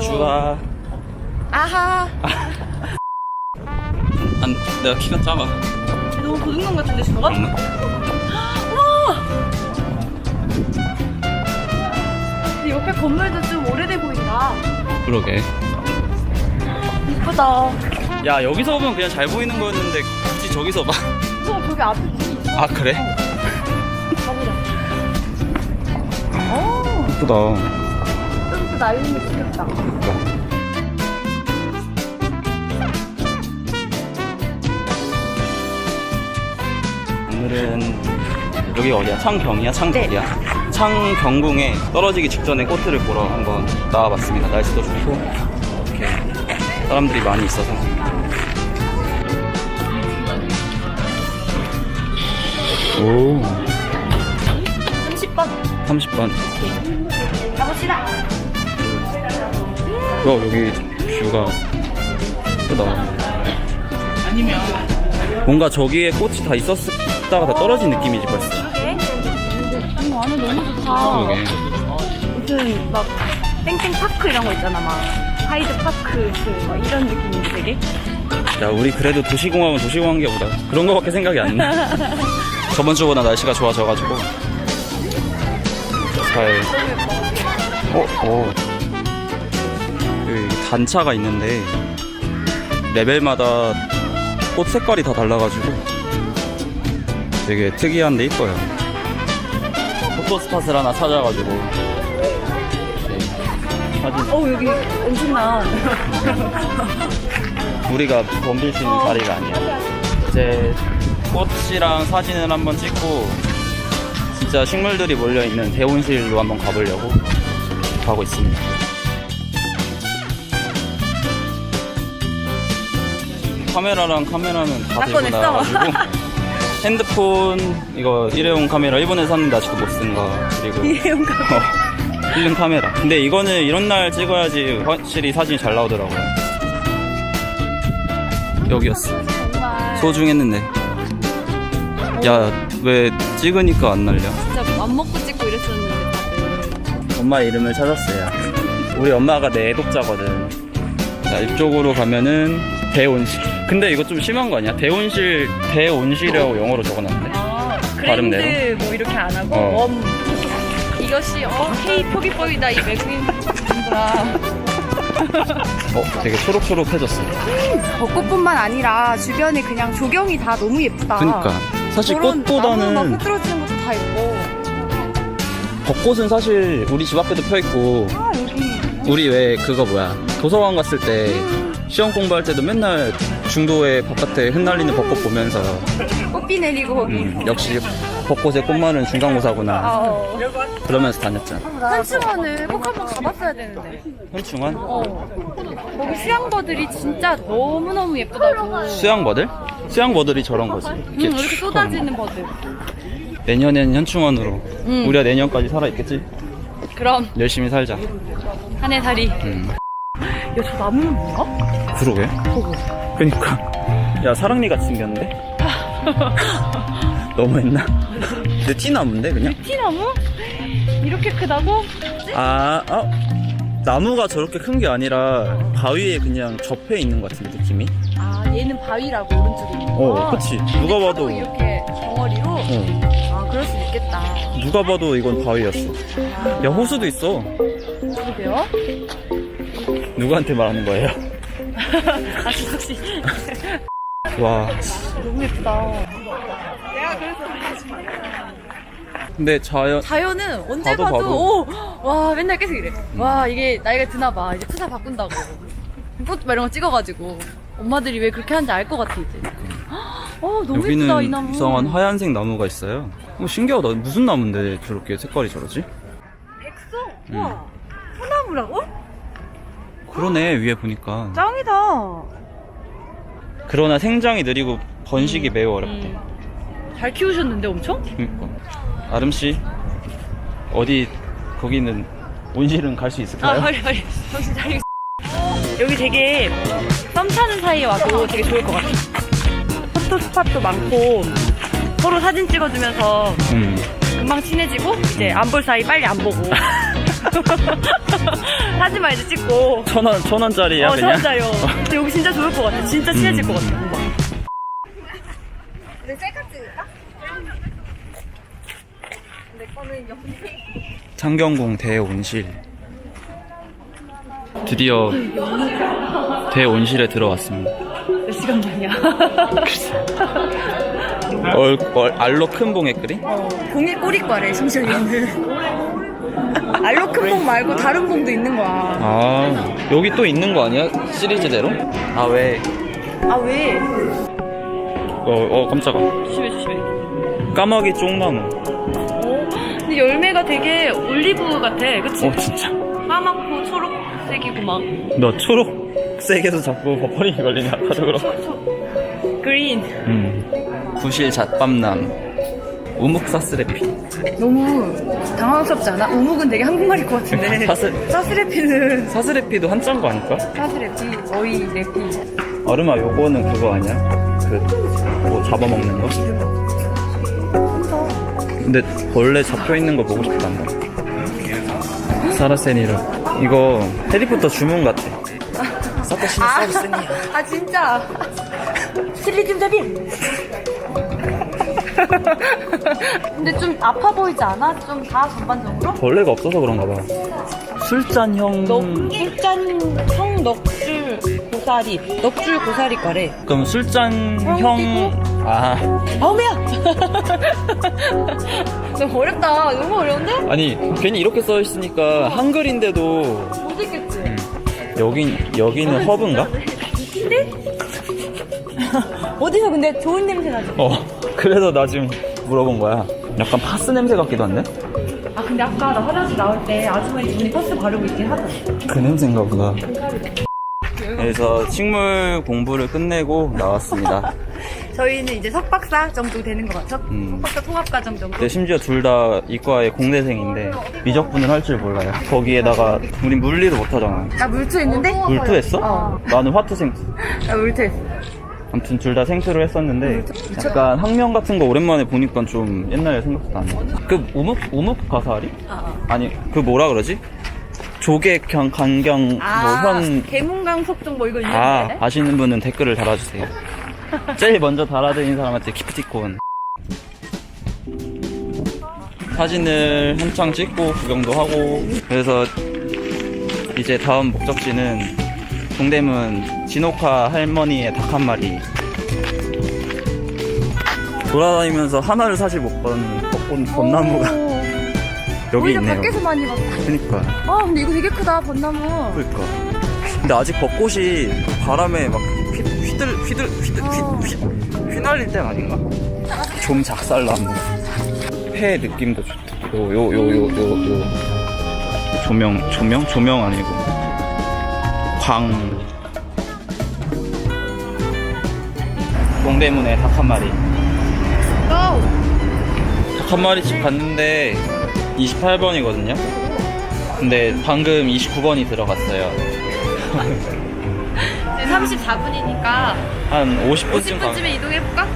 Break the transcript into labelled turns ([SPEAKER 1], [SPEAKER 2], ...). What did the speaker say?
[SPEAKER 1] 또.
[SPEAKER 2] 주아.
[SPEAKER 1] 아하.
[SPEAKER 2] 안, 내가 키가 작아.
[SPEAKER 1] 너무 고등감 같은데 저가?
[SPEAKER 2] 음.
[SPEAKER 1] 근데 옆에 건물도 좀 오래돼 보인다.
[SPEAKER 2] 그러게.
[SPEAKER 1] 이쁘다.
[SPEAKER 2] 야, 여기서 보면 그냥 잘 보이는 거였는데 굳이 저기서 봐.
[SPEAKER 1] 어, 저기 앞에 문이 있어.
[SPEAKER 2] 아, 그래?
[SPEAKER 1] 가보자. 어,
[SPEAKER 2] 예쁘다.
[SPEAKER 1] 날리면 좋겠다.
[SPEAKER 2] 오늘은 여기 어디야? 창경이야? 창덕이야? 창경궁에 떨어지기 직전에 꽃들을 보러 한번 나와봤습니다. 날씨도 좋고 이렇게 사람들이 많이 있어서 오
[SPEAKER 1] 30번.
[SPEAKER 2] 30번
[SPEAKER 1] 가봅시다.
[SPEAKER 2] 와 여기 뷰가 예쁘다 뭔가 저기에 꽃이 다 있었다가 다 떨어진 느낌이지 벌써
[SPEAKER 1] 그러게. 음, 안에 너무 좋다.
[SPEAKER 2] 그러게
[SPEAKER 1] 무슨 막 땡땡 파크 이런 거 있잖아 막 하이드 파크 그막 이런 느낌인데 되게
[SPEAKER 2] 야 우리 그래도 도시공학은 도시공학계보다 그런 거밖에 생각이 안 나. 저번 주보다 날씨가 좋아져가지고 잘. 어, 어. 여기 단차가 있는데 레벨마다 꽃 색깔이 다 달라가지고 되게 특이한데 이뻐요. 포토 스팟을 하나 찾아가지고 사진
[SPEAKER 1] 어 여기 엄청나
[SPEAKER 2] 우리가 덤빌 수 있는 자리가 아니야. 이제 꽃이랑 사진을 한번 찍고 진짜 식물들이 몰려 있는 대온실로 한번 가보려고 가고 있습니다. 카메라랑 카메라는
[SPEAKER 1] 다다
[SPEAKER 2] 들고
[SPEAKER 1] 꺼냈어?
[SPEAKER 2] 나가지고 핸드폰 이거 일회용 카메라 일본에서 샀는데 아직도 못 쓴 거 그리고
[SPEAKER 1] 이해용 가
[SPEAKER 2] 어, 필름 카메라. 근데 이거는 이런 날 찍어야지 확실히 사진이 잘 나오더라고요. 여기였어.
[SPEAKER 1] 정말
[SPEAKER 2] 소중했는데. 야, 왜 찍으니까 안 날려?
[SPEAKER 1] 진짜 맘 먹고 찍고 이랬었는데 다들
[SPEAKER 2] 엄마 이름을 찾았어요. 우리 엄마가 내 애독자거든. 자, 이쪽으로 가면은 대온실. 근데 이거 좀 심한 거 아니야? 대온실, 대온실이라고 영어로 적어놨는데.
[SPEAKER 1] 아
[SPEAKER 2] 발음대로?
[SPEAKER 1] 그랜드 뭐 이렇게 안 하고
[SPEAKER 2] 어.
[SPEAKER 1] 원 이것이 어 K 표기 보이다 이 외국인 분들아
[SPEAKER 2] 어, 되게 초록초록해졌어.
[SPEAKER 1] 벚꽃뿐만 아니라 주변에 그냥 조경이 다 너무 예쁘다
[SPEAKER 2] 그니까. 사실
[SPEAKER 1] 저런 나무 막
[SPEAKER 2] 꽃보다는
[SPEAKER 1] 흐트러지는 것도 다 예뻐
[SPEAKER 2] 벚꽃은 사실 우리 집 앞에도 펴 있고
[SPEAKER 1] 아 여기
[SPEAKER 2] 우리 왜 그거 뭐야 도서관 갔을 때 시험 공부할 때도 맨날 중도에 바깥에 흩날리는 벚꽃 보면서
[SPEAKER 1] 꽃비 내리고 거기
[SPEAKER 2] 음, 역시 벚꽃의 꽃말은 중간고사구나
[SPEAKER 1] 아, 어.
[SPEAKER 2] 그러면서 다녔잖아
[SPEAKER 1] 한충원을 꼭 한번 가봤어야 되는데
[SPEAKER 2] 현충원?
[SPEAKER 1] 어 거기 수양버들이 진짜 너무너무 예쁘다고
[SPEAKER 2] 수양버들? 수양버들이 저런 거지
[SPEAKER 1] 응 이렇게
[SPEAKER 2] 슉
[SPEAKER 1] 쏟아지는 버들.
[SPEAKER 2] 내년엔 현충원으로
[SPEAKER 1] 응.
[SPEAKER 2] 우리가 내년까지 살아있겠지?
[SPEAKER 1] 그럼
[SPEAKER 2] 열심히 살자
[SPEAKER 1] 한해 다리
[SPEAKER 2] 음.
[SPEAKER 1] 야저 나무는 뭔가?
[SPEAKER 2] 그러게 그니까 야 사랑니 같이 생겼는데? 너무했나? 근데 티나무인데 그냥?
[SPEAKER 1] 티나무? 이렇게 크다고?
[SPEAKER 2] 아, 어? 나무가 저렇게 큰 게 아니라 바위에 그냥 접해 있는 것 같은데 느낌이?
[SPEAKER 1] 아 얘는 바위라고 오른쪽에 있는 거
[SPEAKER 2] 어, 그치. 누가 봐도,
[SPEAKER 1] 이렇게 덩어리로
[SPEAKER 2] 어,
[SPEAKER 1] 아 그럴 수 있겠다
[SPEAKER 2] 누가 봐도 이건 바위였어. 야, 호수도 있어.
[SPEAKER 1] 그러게요?
[SPEAKER 2] 누구한테 말하는 거예요?
[SPEAKER 1] 아 주석씨
[SPEAKER 2] 와.
[SPEAKER 1] 너무 예쁘다
[SPEAKER 2] 근데 자연,
[SPEAKER 1] 자연은 언제
[SPEAKER 2] 봐도
[SPEAKER 1] 봐도. 오, 와 맨날 계속 이래 와 이게 나이가 드나 봐 이제 프사 바꾼다고 꽃 이런 거 찍어가지고 엄마들이 왜 그렇게 하는지 알 것 같아 이제 어 너무 예쁘다 이
[SPEAKER 2] 여기는
[SPEAKER 1] 나무
[SPEAKER 2] 이상한 하얀색 나무가 있어요. 어, 신기하다. 무슨 나무인데 저렇게 색깔이 저러지?
[SPEAKER 1] 백송
[SPEAKER 2] 음.
[SPEAKER 1] 와 소나무라고?
[SPEAKER 2] 그러네, 위에 보니까.
[SPEAKER 1] 짱이다
[SPEAKER 2] 그러나 생장이 느리고 번식이 매우 어렵대.
[SPEAKER 1] 음. 잘 키우셨는데 엄청?
[SPEAKER 2] 그러니까. 아름 씨, 어디, 거기는 온실은
[SPEAKER 1] 갈수아
[SPEAKER 2] 있을까요?
[SPEAKER 1] 허리 허리 정신 차리고 여기 되게 썸 타는 사이에 와도 되게 좋을 것 같아 포토 스팟도 많고 서로 사진 찍어주면서
[SPEAKER 2] 음.
[SPEAKER 1] 금방 친해지고 이제 안 볼 사이 빨리 안 보고 사진만 이제 찍고.
[SPEAKER 2] 천 원, 천 원짜리야,
[SPEAKER 1] 어,
[SPEAKER 2] 그냥?
[SPEAKER 1] 진짜요. 근데 여기 진짜 좋을 것 같아. 진짜 친해질 것 같아. 뭔가.
[SPEAKER 2] 창경궁 대온실. 드디어 대온실에 들어왔습니다.
[SPEAKER 1] 몇 시간 만이야.
[SPEAKER 2] 얼, 얼, 알로 큰 봉에 끓이?
[SPEAKER 1] 봉이 꼬리과래, 심지어 얘는. 알로 큰 봉 말고 다른 봉도 있는 거야.
[SPEAKER 2] 아, 여기 또 있는 거 아니야? 시리즈대로? 아, 왜?
[SPEAKER 1] 아, 왜?
[SPEAKER 2] 어, 어, 깜짝아.
[SPEAKER 1] 조심해, 조심해.
[SPEAKER 2] 까마귀 쪽나무.
[SPEAKER 1] 어? 근데 열매가 되게 올리브 같아. 그치?
[SPEAKER 2] 어, 진짜.
[SPEAKER 1] 까맣고 초록색이고 막.
[SPEAKER 2] 너 초록 색에서 자꾸 버퍼링이 걸리냐? 아까도 그렇고.
[SPEAKER 1] 그린.
[SPEAKER 2] 음. 구실 잣밤남. 우묵 사스레피.
[SPEAKER 1] 너무 당황스럽지 않아? 우묵은 되게 한국말일 것 같은데.
[SPEAKER 2] 사슬-
[SPEAKER 1] 사스레피는.
[SPEAKER 2] 사스레피도 한자인 거 아닐까?
[SPEAKER 1] 사스레피, 어이, 레피.
[SPEAKER 2] 아르마 요거는 그거 아니야? 그, 뭐 잡아먹는 거? 근데 벌레 잡혀있는 거 보고 싶다, 번. 사라세니르. 이거 해리포터 주문 같아. 사라세니야.
[SPEAKER 1] 아, 진짜. 슬리즘 잡임. 근데 좀 아파 보이지 않아? 좀 다 전반적으로?
[SPEAKER 2] 벌레가 없어서 그런가 봐. 술잔형.
[SPEAKER 1] 술잔 형 넉줄 고사리. 넉줄 고사리 거래.
[SPEAKER 2] 그럼 술잔형. 아.
[SPEAKER 1] 아우매야! 너무 어렵다. 너무 어려운데?
[SPEAKER 2] 아니, 괜히 이렇게 써있으니까 한글인데도
[SPEAKER 1] 못 읽겠지?
[SPEAKER 2] 여긴, 여기는 허브인가?
[SPEAKER 1] 어디서 근데 좋은 냄새 나지?
[SPEAKER 2] 어. 그래서 나 지금 물어본 거야. 약간 파스 냄새 같기도 한데?
[SPEAKER 1] 아 근데 아까 나 화장실 나올 때 아주머니 분이 퍼스 바르고 있긴 하더라.
[SPEAKER 2] 그 냄새인가 보다. 그래서 식물 공부를 끝내고 나왔습니다.
[SPEAKER 1] 저희는 이제 석박사 정도 되는 것 같죠?
[SPEAKER 2] 음.
[SPEAKER 1] 석박사 통합과정 정도?
[SPEAKER 2] 근데 심지어 둘 다 이과의 공대생인데 미적분을 할 줄 몰라요. 거기에다가 우린 물리도 못하잖아.
[SPEAKER 1] 나 물투 했는데?
[SPEAKER 2] 물투했어?
[SPEAKER 1] 어.
[SPEAKER 2] 나는 화투생.
[SPEAKER 1] 나 물투 했어.
[SPEAKER 2] 아무튼 둘 다 생투를 했었는데 약간 학명 같은 거 오랜만에 보니까 좀 옛날에 생각도 안 나. 그 우묵 우묵 가사리?
[SPEAKER 1] 아,
[SPEAKER 2] 아니 그 뭐라 그러지? 조개 경 간경
[SPEAKER 1] 아
[SPEAKER 2] 뭐 현
[SPEAKER 1] 개문강 속정 뭐 이거
[SPEAKER 2] 아
[SPEAKER 1] 있는데?
[SPEAKER 2] 아시는 분은 댓글을 달아주세요. 제일 먼저 달아드린 사람한테 기프티콘. 사진을 한창 찍고 구경도 하고 그래서 이제 다음 목적지는 동대문 진옥화 할머니의 닭 한 마리 돌아다니면서 하나를 사실 못 본 벚꽃 벚나무가
[SPEAKER 1] 오,
[SPEAKER 2] 여기
[SPEAKER 1] 오히려
[SPEAKER 2] 있네요.
[SPEAKER 1] 밖에서 많이 봤다.
[SPEAKER 2] 그니까
[SPEAKER 1] 아 근데 이거 되게 크다 벚나무.
[SPEAKER 2] 그러니까. 근데 아직 벚꽃이 바람에 막 휘, 휘들 휘들 휘들
[SPEAKER 1] 어.
[SPEAKER 2] 휘, 휘, 휘날릴 땐 아닌가? 좀 작살나무. 회 느낌도 좋다. 요요 요 요 요요 조명 조명 조명 아니고 광. 동대문에 닭 한 마리.
[SPEAKER 1] 고!
[SPEAKER 2] 닭한 마리씩 갔는데 28번이거든요. 근데 방금 29번이 들어갔어요.
[SPEAKER 1] 이제 34분이니까
[SPEAKER 2] 한 50분쯤 가.
[SPEAKER 1] 50분쯤에 이동해볼까?